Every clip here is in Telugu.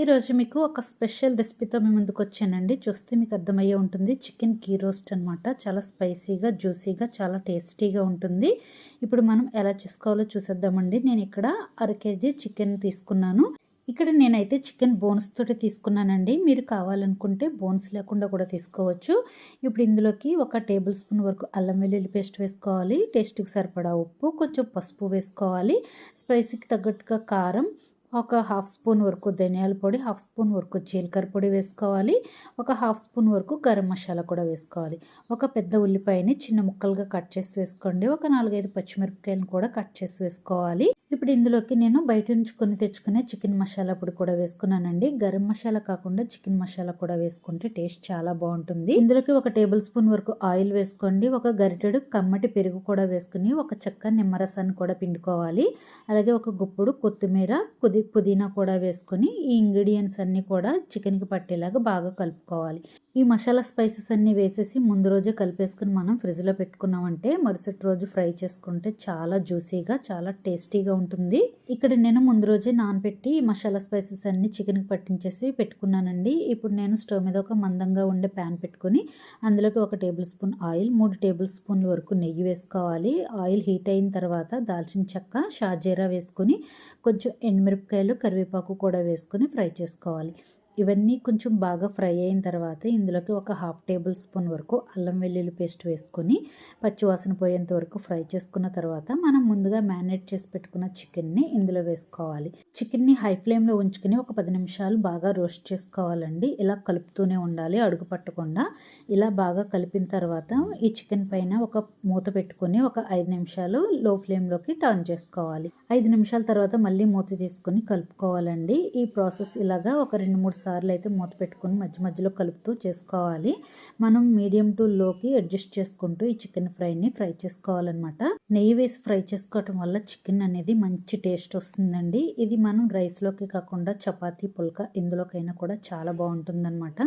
ఈరోజు మీకు ఒక స్పెషల్ రెసిపీతో మేము ముందుకు వచ్చానండి చూస్తే మీకు అర్థమయ్యే ఉంటుంది. చికెన్ కీ రోస్ట్ అనమాట చాలా స్పైసీగా జ్యూసీగా చాలా టేస్టీగా ఉంటుంది. ఇప్పుడు మనం ఎలా చేసుకోవాలో చూసేద్దామండి. నేను ఇక్కడ అర కేజీ చికెన్ తీసుకున్నాను. ఇక్కడ నేనైతే చికెన్ బోన్స్ తోటి తీసుకున్నానండి. మీరు కావాలనుకుంటే బోన్స్ లేకుండా కూడా తీసుకోవచ్చు. ఇప్పుడు ఇందులోకి ఒక టేబుల్ స్పూన్ వరకు అల్లం వెల్లుల్లి పేస్ట్ వేసుకోవాలి. టేస్ట్కి సరిపడా ఉప్పు కొంచెం పసుపు వేసుకోవాలి. స్పైసీకి తగ్గట్టుగా కారం ఒక హాఫ్ స్పూన్ వరకు ధనియాల పొడి హాఫ్ స్పూన్ వరకు జీలకర్ర పొడి వేసుకోవాలి. ఒక హాఫ్ స్పూన్ వరకు గరం మసాలా కూడా వేసుకోవాలి. ఒక పెద్ద ఉల్లిపాయని చిన్న ముక్కలుగా కట్ చేసి వేసుకోండి. ఒక నాలుగైదు పచ్చిమిరపకాయలను కూడా కట్ చేసి వేసుకోవాలి. ఇప్పుడు ఇందులోకి నేను బయట నుంచి కొని తెచ్చుకునే చికెన్ మసాలా పొడి కూడా వేసుకున్నానండి. గరం మసాలా కాకుండా చికెన్ మసాలా కూడా వేసుకుంటే టేస్ట్ చాలా బాగుంటుంది. ఇందులోకి ఒక టేబుల్ స్పూన్ వరకు ఆయిల్ వేసుకోండి. ఒక గరిటెడు కమ్మటి పెరుగు కూడా వేసుకుని ఒక చెక్క నిమ్మరసాన్ని కూడా పిండుకోవాలి. అలాగే ఒక గుప్పుడు కొత్తిమీర కుది పుదీనా కూడా వేసుకొని ఈ ఇంగ్రీడియంట్స్ అన్నీ కూడా చికెన్కి పట్టేలాగా బాగా కలుపుకోవాలి. ఈ మసాలా స్పైసెస్ అన్నీ వేసేసి ముందు రోజే కలిపేసుకుని మనం ఫ్రిడ్జ్లో పెట్టుకున్నామంటే మరుసటి రోజు ఫ్రై చేసుకుంటే చాలా జ్యూసీగా చాలా టేస్టీగా ఉంటుంది. ఇక్కడ నేను ముందు రోజే నానబెట్టి మసాలా స్పైసెస్ అన్ని చికెన్కి పట్టించేసి పెట్టుకున్నానండి. ఇప్పుడు నేను స్టవ్ మీద ఒక మందంగా ఉండే ప్యాన్ పెట్టుకుని అందులోకి ఒక టేబుల్ స్పూన్ ఆయిల్ మూడు టేబుల్ స్పూన్ల వరకు నెయ్యి వేసుకోవాలి. ఆయిల్ హీట్ అయిన తర్వాత దాల్చిన చెక్క షాజీరా వేసుకొని కొంచెం ఎండుమిరపకాయలు కరివేపాకు కూడా వేసుకొని ఫ్రై చేసుకోవాలి. ఇవన్నీ కొంచెం బాగా ఫ్రై అయిన తర్వాత ఇందులోకి ఒక హాఫ్ టేబుల్ స్పూన్ వరకు అల్లం వెల్లుల్లి పేస్ట్ వేసుకొని పచ్చివాసన పోయేంత వరకు ఫ్రై చేసుకున్న తర్వాత మనం ముందుగా మ్యారినేట్ చేసి పెట్టుకున్న చికెన్ని ఇందులో వేసుకోవాలి. చికెన్ని హై ఫ్లేమ్లో ఉంచుకొని ఒక పది నిమిషాలు బాగా రోస్ట్ చేసుకోవాలండి. ఇలా కలుపుతూనే ఉండాలి అడుగు పట్టకుండా. ఇలా బాగా కలిపిన తర్వాత ఈ చికెన్ పైన ఒక మూత పెట్టుకొని ఒక ఐదు నిమిషాలు లో ఫ్లేమ్లోకి టర్న్ చేసుకోవాలి. ఐదు నిమిషాల తర్వాత మళ్ళీ మూత తీసుకొని కలుపుకోవాలండి. ఈ ప్రాసెస్ ఇలాగా ఒక రెండు మూడు సార్లు సార్లు అయితే మూత పెట్టుకొని మధ్య మధ్యలో కలుపుతూ చేసుకోవాలి. మనం మీడియం టు లోకి అడ్జస్ట్ చేసుకుంటూ ఈ చికెన్ ఫ్రైని ఫ్రై చేసుకోవాలన్నమాట. నెయ్యి వేసి ఫ్రై చేసుకోవటం వల్ల చికెన్ అనేది మంచి టేస్ట్ వస్తుందండి. ఇది మనం రైస్లోకి కాకుండా చపాతీ పుల్క ఇందులోకైనా కూడా చాలా బాగుంటుందన్నమాట.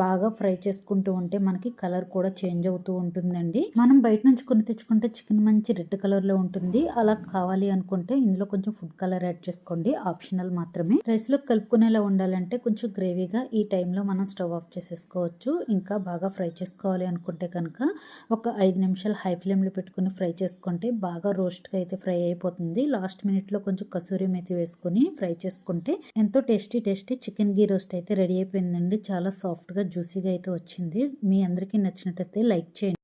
బాగా ఫ్రై చేసుకుంటూ ఉంటే మనకి కలర్ కూడా చేంజ్ అవుతూ ఉంటుందండి. మనం బయట నుంచి కొని తెచ్చుకుంటే చికెన్ మంచి రెడ్ కలర్లో ఉంటుంది. అలా కావాలి అనుకుంటే ఇందులో కొంచెం ఫుడ్ కలర్ యాడ్ చేసుకోండి. ఆప్షనల్ మాత్రమే. రైస్లో కలుపుకునేలా ఉండాలంటే కొంచెం గ్రేవీగా ఈ టైంలో మనం స్టవ్ ఆఫ్ చేసేసుకోవచ్చు. ఇంకా బాగా ఫ్రై చేసుకోవాలి అనుకుంటే కనుక ఒక ఐదు నిమిషాలు హై ఫ్లేమ్లో పెట్టుకుని ఫ్రై చేసుకుంటే బాగా రోస్ట్గా అయితే ఫ్రై అయిపోతుంది. లాస్ట్ మినిట్లో కొంచెం కసూరి మెతి వేసుకొని ఫ్రై చేసుకుంటే ఎంతో tasty tasty chicken ghee roast అయితే రెడీ అయిపోయిందండి. చాలా సాఫ్ట్గా జ్యూసీగా అయితే వచ్చింది. మీ అందరికీ నచ్చినట్టయితే లైక్ చేయండి.